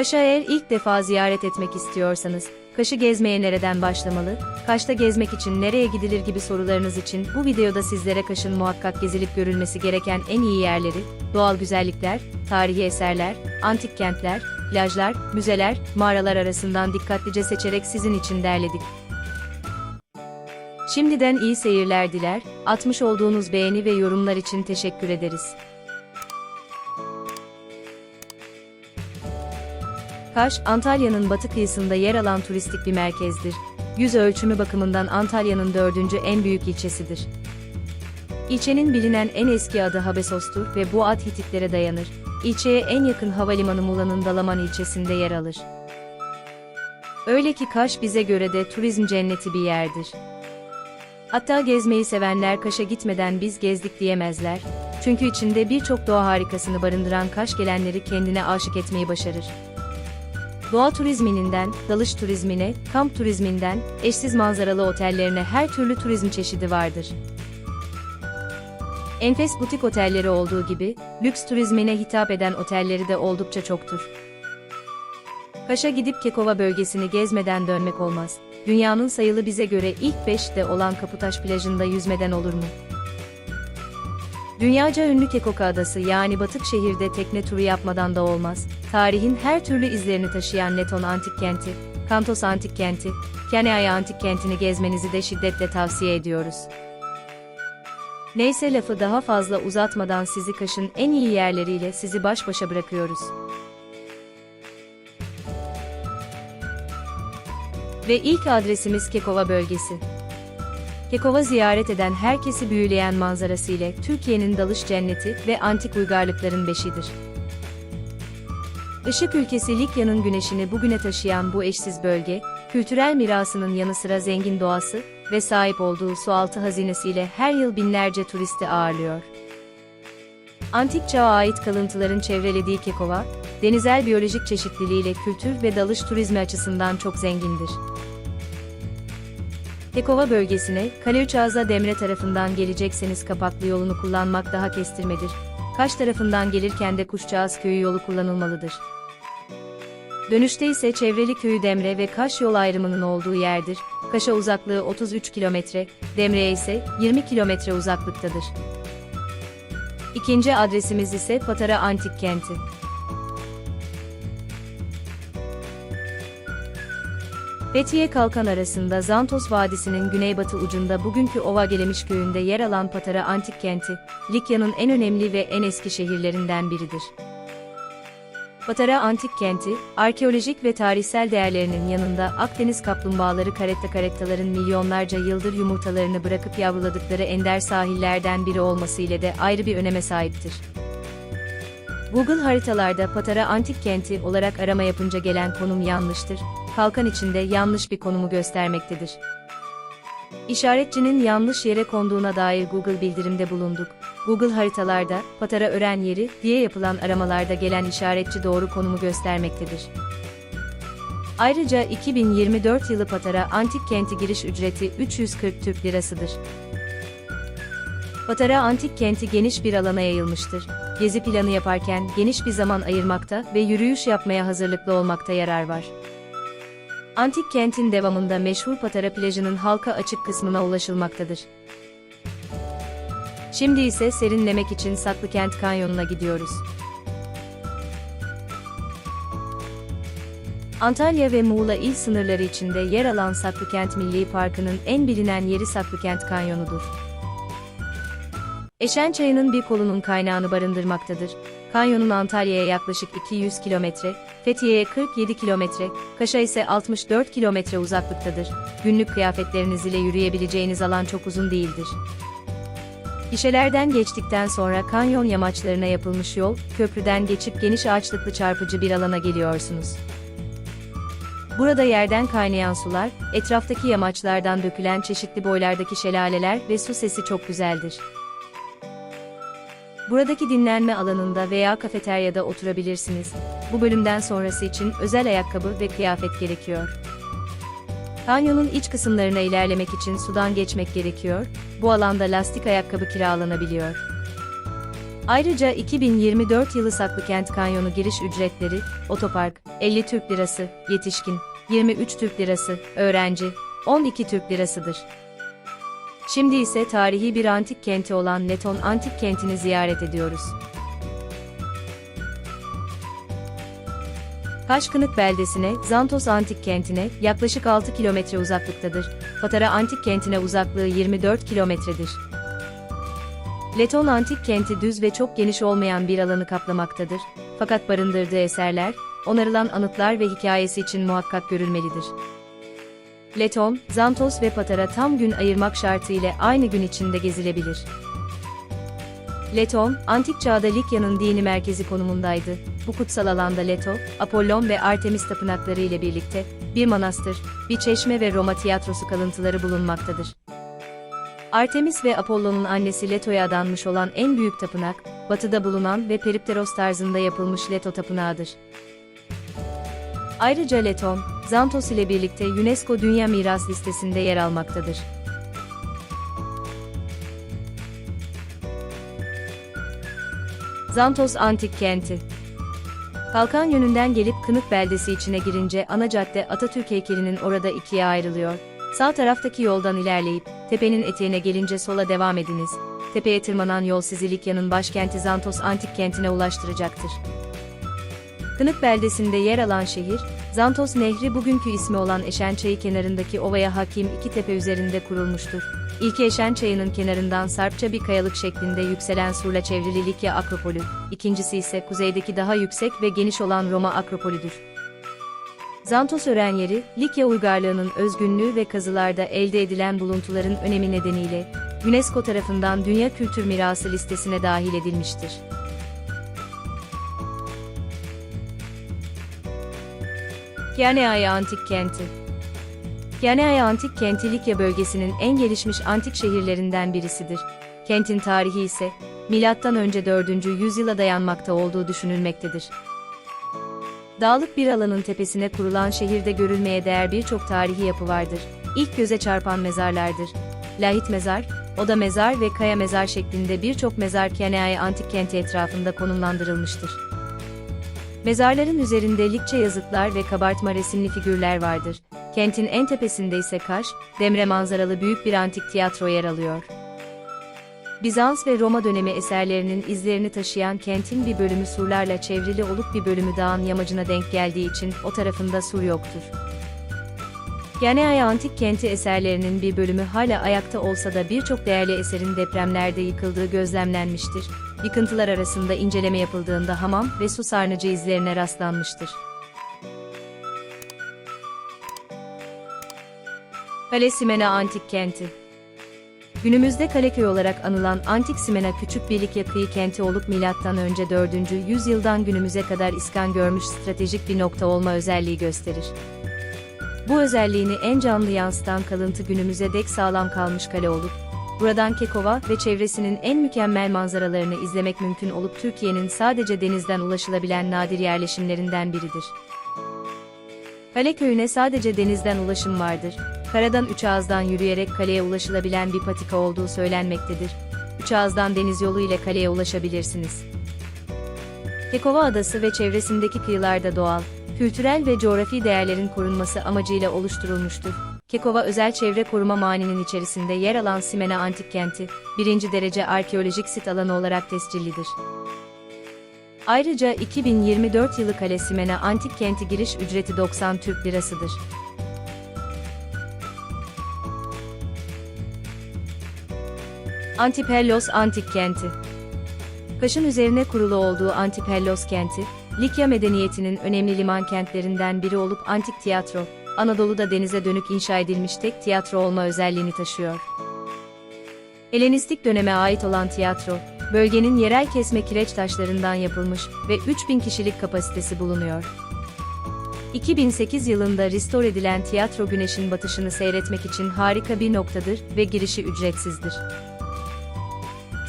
Kaş'a eğer ilk defa ziyaret etmek istiyorsanız, Kaş'ı gezmeye nereden başlamalı, Kaş'ta gezmek için nereye gidilir gibi sorularınız için bu videoda sizlere Kaş'ın muhakkak gezilip görülmesi gereken en iyi yerleri, doğal güzellikler, tarihi eserler, antik kentler, plajlar, müzeler, mağaralar arasından dikkatlice seçerek sizin için derledik. Şimdiden iyi seyirler diler, atmış olduğunuz beğeni ve yorumlar için teşekkür ederiz. Kaş, Antalya'nın batı kıyısında yer alan turistik bir merkezdir. Yüz ölçümü bakımından Antalya'nın dördüncü en büyük ilçesidir. İlçenin bilinen en eski adı Habesos'tur ve bu ad Hititlere dayanır. İlçeye en yakın havalimanı Muğla'nın Dalaman ilçesinde yer alır. Öyle ki Kaş bize göre de turizm cenneti bir yerdir. Hatta gezmeyi sevenler Kaş'a gitmeden biz gezdik diyemezler. Çünkü içinde birçok doğa harikasını barındıran Kaş gelenleri kendine aşık etmeyi başarır. Doğa turizminden, dalış turizmine, kamp turizminden, eşsiz manzaralı otellerine her türlü turizm çeşidi vardır. Enfes butik otelleri olduğu gibi, lüks turizmine hitap eden otelleri de oldukça çoktur. Kaş'a gidip Kekova bölgesini gezmeden dönmek olmaz. Dünyanın sayılı bize göre ilk 5'te olan Kaputaş plajında yüzmeden olur mu? Dünyaca ünlü Kekoka Adası yani Batık şehirde tekne turu yapmadan da olmaz. Tarihin her türlü izlerini taşıyan Neton Antik Kenti, Kantos Antik Kenti, Keneaya Antik Kenti'ni gezmenizi de şiddetle tavsiye ediyoruz. Neyse lafı daha fazla uzatmadan sizi Kaş'ın en iyi yerleriyle sizi baş başa bırakıyoruz. Ve ilk adresimiz Kekova bölgesi. Kekova ziyaret eden herkesi büyüleyen manzarası ile Türkiye'nin dalış cenneti ve antik uygarlıkların beşidir. Işık ülkesi Likya'nın güneşini bugüne taşıyan bu eşsiz bölge, kültürel mirasının yanı sıra zengin doğası ve sahip olduğu sualtı hazinesiyle her yıl binlerce turisti ağırlıyor. Antik çağa ait kalıntıların çevrelediği Kekova, denizel biyolojik çeşitliliğiyle kültür ve dalış turizmi açısından çok zengindir. Kekova bölgesine, Kaleüçağız'a Demre tarafından gelecekseniz kapaklı yolunu kullanmak daha kestirmedir. Kaş tarafından gelirken de Kuşçağız köyü yolu kullanılmalıdır. Dönüşte ise çevreli köyü Demre ve Kaş yol ayrımının olduğu yerdir. Kaş'a uzaklığı 33 kilometre, Demre'ye ise 20 kilometre uzaklıktadır. İkinci adresimiz ise Patara Antik Kenti. Fethiye Kalkan arasında Zantos Vadisi'nin güneybatı ucunda bugünkü Ovagelemiş köyünde yer alan Patara Antik Kenti, Likya'nın en önemli ve en eski şehirlerinden biridir. Patara Antik Kenti, arkeolojik ve tarihsel değerlerinin yanında Akdeniz kaplumbağaları karetta karettaların milyonlarca yıldır yumurtalarını bırakıp yavruladıkları ender sahillerden biri olması ile de ayrı bir öneme sahiptir. Google haritalarda Patara Antik Kenti olarak arama yapınca gelen konum yanlıştır. Kalkan içinde yanlış bir konumu göstermektedir. İşaretçinin yanlış yere konduğuna dair Google bildirimde bulunduk. Google haritalarda Patara öğren yeri diye yapılan aramalarda gelen işaretçi doğru konumu göstermektedir. Ayrıca 2024 yılı Patara Antik Kenti giriş ücreti 340 Türk Lirasıdır. Patara Antik Kenti geniş bir alana yayılmıştır. Gezi planı yaparken geniş bir zaman ayırmakta ve yürüyüş yapmaya hazırlıklı olmakta yarar var. Antik kentin devamında meşhur Patara plajının halka açık kısmına ulaşılmaktadır. Şimdi ise serinlemek için Saklıkent Kanyonu'na gidiyoruz. Antalya ve Muğla il sınırları içinde yer alan Saklıkent Milli Parkı'nın en bilinen yeri Saklıkent Kanyonu'dur. Eşen Çayı'nın bir kolunun kaynağını barındırmaktadır. Kanyonun Antalya'ya yaklaşık 200 kilometre, Fethiye'ye 47 kilometre, Kaş'a ise 64 kilometre uzaklıktadır. Günlük kıyafetleriniz ile yürüyebileceğiniz alan çok uzun değildir. İşelerden geçtikten sonra kanyon yamaçlarına yapılmış yol, köprüden geçip geniş ağaçlıklı çarpıcı bir alana geliyorsunuz. Burada yerden kaynayan sular, etraftaki yamaçlardan dökülen çeşitli boylardaki şelaleler ve su sesi çok güzeldir. Buradaki dinlenme alanında veya kafeteryada oturabilirsiniz. Bu bölümden sonrası için özel ayakkabı ve kıyafet gerekiyor. Kanyonun iç kısımlarına ilerlemek için sudan geçmek gerekiyor. Bu alanda lastik ayakkabı kiralanabiliyor. Ayrıca 2024 yılı Saklıkent Kanyonu giriş ücretleri, otopark, 50 Türk Lirası, yetişkin, 23 Türk Lirası, öğrenci, 12 Türk Lirasıdır. Şimdi ise tarihi bir antik kenti olan Leton Antik Kenti'ni ziyaret ediyoruz. Kaşkınık beldesine, Zantos Antik Kenti'ne yaklaşık 6 kilometre uzaklıktadır. Patara Antik Kenti'ne uzaklığı 24 kilometredir. Leton Antik Kenti düz ve çok geniş olmayan bir alanı kaplamaktadır. Fakat barındırdığı eserler, onarılan anıtlar ve hikayesi için muhakkak görülmelidir. Leton, Zantos ve Patara tam gün ayırmak şartı ile aynı gün içinde gezilebilir. Leton, antik çağda Likya'nın dini merkezi konumundaydı. Bu kutsal alanda Leto, Apollon ve Artemis tapınakları ile birlikte bir manastır, bir çeşme ve Roma tiyatrosu kalıntıları bulunmaktadır. Artemis ve Apollon'un annesi Leto'ya adanmış olan en büyük tapınak, batıda bulunan ve Peripteros tarzında yapılmış Leto tapınağıdır. Ayrıca Leton, Zantos ile birlikte UNESCO Dünya Miras listesinde yer almaktadır. Zantos Antik Kenti Kalkan yönünden gelip Kınık beldesi içine girince ana cadde Atatürk heykelinin orada ikiye ayrılıyor. Sağ taraftaki yoldan ilerleyip, tepenin eteğine gelince sola devam ediniz. Tepeye tırmanan yol sizi Likya'nın başkenti Zantos Antik Kenti'ne ulaştıracaktır. Kınık beldesinde yer alan şehir, Zantos Nehri bugünkü ismi olan Eşen Çayı kenarındaki ovaya hakim iki tepe üzerinde kurulmuştur. İlki Eşen Çayı'nın kenarından sarpça bir kayalık şeklinde yükselen surla çevrili Likya Akropolü, ikincisi ise kuzeydeki daha yüksek ve geniş olan Roma Akropolüdür. Zantos öğren yeri, Likya uygarlığının özgünlüğü ve kazılarda elde edilen buluntuların önemi nedeniyle, UNESCO tarafından Dünya Kültür Mirası listesine dahil edilmiştir. Kianeaya Antik Kenti Kianeaya Antik Kenti Likya bölgesinin en gelişmiş antik şehirlerinden birisidir. Kentin tarihi ise, M.Ö. 4. yüzyıla dayanmakta olduğu düşünülmektedir. Dağlık bir alanın tepesine kurulan şehirde görülmeye değer birçok tarihi yapı vardır. İlk göze çarpan mezarlardır. Lahit mezar, oda mezar ve kaya mezar şeklinde birçok mezar Kianeaya Antik Kenti etrafında konumlandırılmıştır. Mezarların üzerinde Likçe yazıtlar ve kabartma resimli figürler vardır. Kentin en tepesinde ise Kaş, Demre manzaralı büyük bir antik tiyatro yer alıyor. Bizans ve Roma dönemi eserlerinin izlerini taşıyan kentin bir bölümü surlarla çevrili olup bir bölümü dağın yamacına denk geldiği için o tarafında sur yoktur. Yaneaya Antik Kenti eserlerinin bir bölümü hala ayakta olsa da birçok değerli eserin depremlerde yıkıldığı gözlemlenmiştir. Yıkıntılar arasında inceleme yapıldığında hamam ve su sarnıcı izlerine rastlanmıştır. Kale Simena Antik Kenti Günümüzde Kaleköy olarak anılan Antik Simena küçük bir Likya kenti olup M.Ö. 4. yüzyıldan günümüze kadar iskan görmüş stratejik bir nokta olma özelliği gösterir. Bu özelliğini en canlı yansıtan kalıntı günümüze dek sağlam kalmış kale olup, buradan Kekova ve çevresinin en mükemmel manzaralarını izlemek mümkün olup Türkiye'nin sadece denizden ulaşılabilen nadir yerleşimlerinden biridir. Kale köyüne sadece denizden ulaşım vardır. Karadan Üçağız'dan yürüyerek kaleye ulaşılabilen bir patika olduğu söylenmektedir. Üçağız'dan deniz yolu ile kaleye ulaşabilirsiniz. Kekova Adası ve çevresindeki kıyılarda doğal, kültürel ve coğrafi değerlerin korunması amacıyla oluşturulmuştur. Kekova Özel Çevre Koruma Mani'nin içerisinde yer alan Simena Antik Kenti, birinci derece arkeolojik sit alanı olarak tescillidir. Ayrıca 2024 yılı Kale Simena Antik Kenti giriş ücreti 90 Türk Lirasıdır. Antipellos Antik Kenti Kaş'ın üzerine kurulu olduğu Antipellos kenti, Likya medeniyetinin önemli liman kentlerinden biri olup antik tiyatro, Anadolu'da denize dönük inşa edilmiş tek tiyatro olma özelliğini taşıyor. Helenistik döneme ait olan tiyatro, bölgenin yerel kesme kireç taşlarından yapılmış ve 3000 kişilik kapasitesi bulunuyor. 2008 yılında restore edilen tiyatro güneşin batışını seyretmek için harika bir noktadır ve girişi ücretsizdir.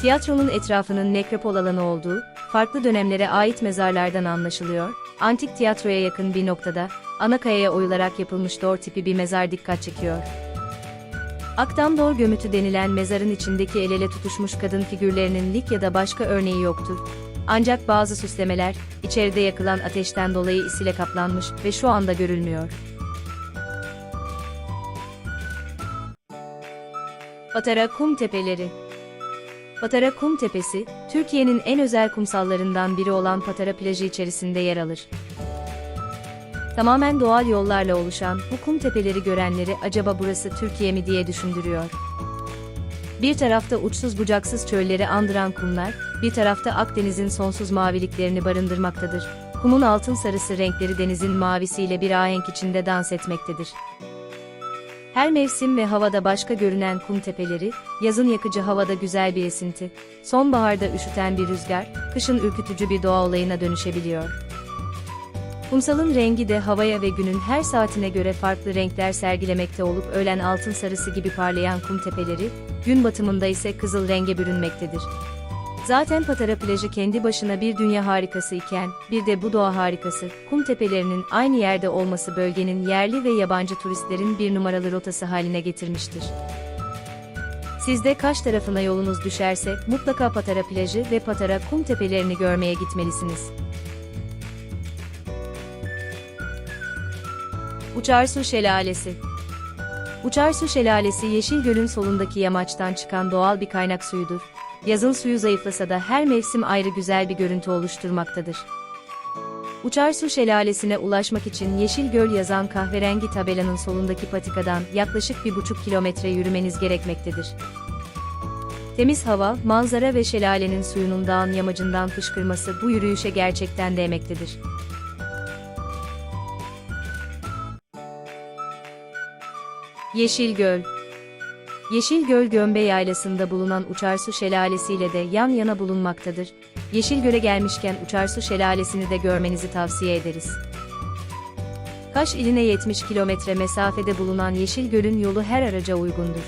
Tiyatronun etrafının nekropol alanı olduğu, farklı dönemlere ait mezarlardan anlaşılıyor. Antik tiyatroya yakın bir noktada, ana kayaya oyularak yapılmış dor tipi bir mezar dikkat çekiyor. Akdamdor gömütü denilen mezarın içindeki el ele tutuşmuş kadın figürlerinin lik ya da başka örneği yoktur. Ancak bazı süslemeler, içeride yakılan ateşten dolayı is ile kaplanmış ve şu anda görülmüyor. Patara Kum Tepeleri Patara Kum Tepesi, Türkiye'nin en özel kumsallarından biri olan Patara plajı içerisinde yer alır. Tamamen doğal yollarla oluşan bu kum tepeleri görenleri acaba burası Türkiye mi diye düşündürüyor. Bir tarafta uçsuz bucaksız çölleri andıran kumlar, bir tarafta Akdeniz'in sonsuz maviliklerini barındırmaktadır. Kumun altın sarısı renkleri denizin mavisiyle bir ahenk içinde dans etmektedir. Her mevsim ve havada başka görünen kum tepeleri, yazın yakıcı havada güzel bir esinti, sonbaharda üşüten bir rüzgar, kışın ürkütücü bir doğa olayına dönüşebiliyor. Kumsalın rengi de havaya ve günün her saatine göre farklı renkler sergilemekte olup öğlen altın sarısı gibi parlayan kum tepeleri, gün batımında ise kızıl renge bürünmektedir. Zaten Patara plajı kendi başına bir dünya harikası iken, bir de bu doğa harikası, kum tepelerinin aynı yerde olması bölgenin yerli ve yabancı turistlerin bir numaralı rotası haline getirmiştir. Sizde Kaş tarafına yolunuz düşerse, mutlaka Patara plajı ve Patara kum tepelerini görmeye gitmelisiniz. Uçarsu Şelalesi Uçarsu Şelalesi Yeşil Göl'ün solundaki yamaçtan çıkan doğal bir kaynak suyudur. Yazın suyu zayıflasa da her mevsim ayrı güzel bir görüntü oluşturmaktadır. Uçarsu Şelalesi'ne ulaşmak için Yeşil Göl yazan kahverengi tabelanın solundaki patikadan yaklaşık bir buçuk kilometre yürümeniz gerekmektedir. Temiz hava, manzara ve şelalenin suyunun dağın yamacından fışkırması bu yürüyüşe gerçekten değmektedir. Yeşil Göl Yeşil Göl Gömbe Yaylası'nda bulunan Uçarsu Şelalesi ile de yan yana bulunmaktadır. Yeşil Göl'e gelmişken Uçarsu Şelalesi'ni de görmenizi tavsiye ederiz. Kaş iline 70 kilometre mesafede bulunan Yeşil Göl'ün yolu her araca uygundur.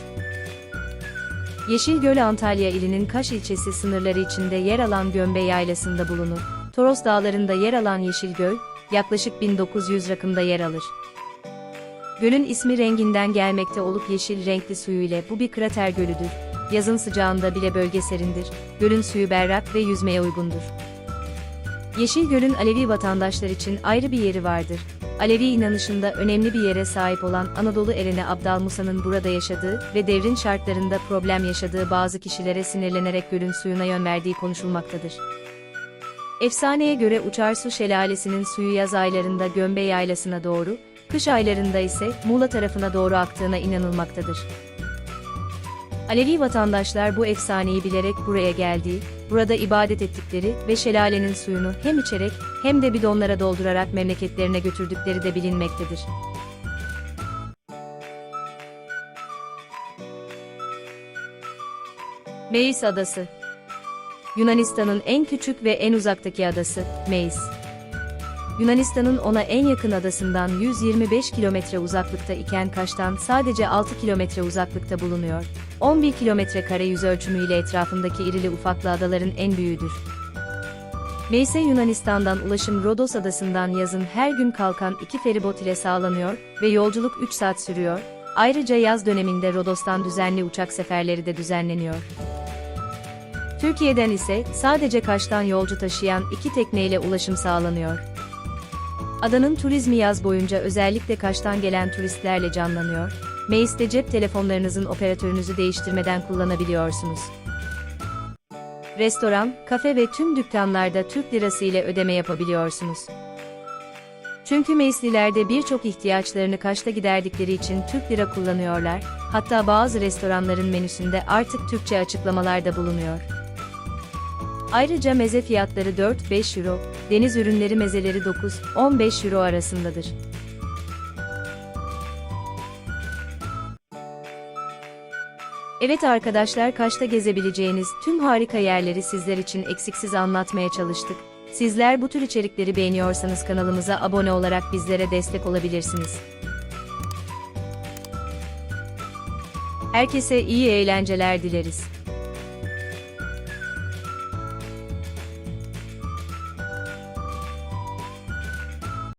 Yeşil Göl Antalya ilinin Kaş ilçesi sınırları içinde yer alan Gömbe Yaylası'nda bulunur. Toros Dağları'nda yer alan Yeşil Göl, yaklaşık 1900 rakımda yer alır. Gölün ismi renginden gelmekte olup yeşil renkli suyu ile bu bir krater gölüdür. Yazın sıcağında bile bölge serindir. Gölün suyu berrak ve yüzmeye uygundur. Yeşil Göl'ün Alevi vatandaşlar için ayrı bir yeri vardır. Alevi inanışında önemli bir yere sahip olan Anadolu ereni Abdal Musa'nın burada yaşadığı ve devrin şartlarında problem yaşadığı bazı kişilere sinirlenerek gölün suyuna yön verdiği konuşulmaktadır. Efsaneye göre Uçarsu Şelalesi'nin suyu yaz aylarında Gömbe Yaylası'na doğru, kış aylarında ise Muğla tarafına doğru aktığına inanılmaktadır. Alevi vatandaşlar bu efsaneyi bilerek buraya geldiği, burada ibadet ettikleri ve şelalenin suyunu hem içerek hem de bidonlara doldurarak memleketlerine götürdükleri de bilinmektedir. Meis Adası Yunanistan'ın en küçük ve en uzaktaki adası, Meis. Yunanistan'ın ona en yakın adasından 125 kilometre uzaklıkta iken Kaş'tan sadece 6 kilometre uzaklıkta bulunuyor. 11 kilometre kare yüz ölçümüyle etrafındaki irili ufaklı adaların en büyüğüdür. Meis'e Yunanistan'dan ulaşım Rodos adasından yazın her gün kalkan iki feribot ile sağlanıyor ve yolculuk 3 saat sürüyor. Ayrıca yaz döneminde Rodos'tan düzenli uçak seferleri de düzenleniyor. Türkiye'den ise sadece Kaş'tan yolcu taşıyan iki tekneyle ulaşım sağlanıyor. Adanın turizmi yaz boyunca özellikle Kaş'tan gelen turistlerle canlanıyor. Meis'te cep telefonlarınızın operatörünüzü değiştirmeden kullanabiliyorsunuz. Restoran, kafe ve tüm dükkanlarda Türk lirası ile ödeme yapabiliyorsunuz. Çünkü Meislilerde birçok ihtiyaçlarını Kaş'ta giderdikleri için Türk lira kullanıyorlar, hatta bazı restoranların menüsünde artık Türkçe açıklamalar da bulunuyor. Ayrıca meze fiyatları 4-5 euro, deniz ürünleri mezeleri 9-15 euro arasındadır. Evet arkadaşlar Kaş'ta gezebileceğiniz tüm harika yerleri sizler için eksiksiz anlatmaya çalıştık. Sizler bu tür içerikleri beğeniyorsanız kanalımıza abone olarak bizlere destek olabilirsiniz. Herkese iyi eğlenceler dileriz.